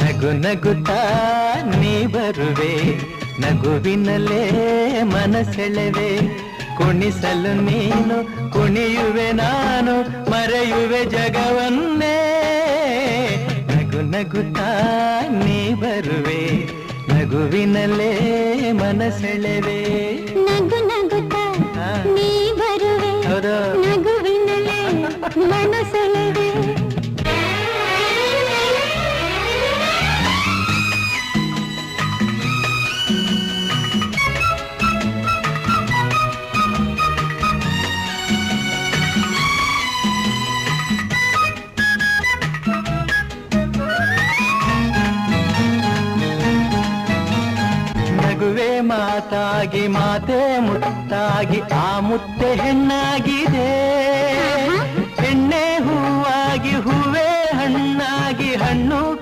ನಗು ನಗುತ್ತಾ ನೀ ಬರುವೆ ನಗುವಿನಲ್ಲೇ ಮನಸೆಳೆವೆ ಕುಣಿಸಲು ನೀನು ಕುಣಿಯುವೆ ನಾನು ಮರೆಯುವೆ ಜಗವನ್ನೇ ನಗು ನಗುತ್ತಾ ನೀ ಬರುವೆ ನಗುವಿನಲ್ಲೇ ಮನಸೆಳೆವೆ ನಗು ನಗುತ್ತ. ನೀ ಬರುವೆ. ನಗುವಿನಲ್ಲೇ ಮನಸೆಳೆವೆ ನಗುವೆ ಮಾತಾಗಿ ಮಾತೆ ಮುತ್ತಾಗಿ ಆ ಮುತ್ತೆ ಹೆಣ್ಣಾಗಿದೆ.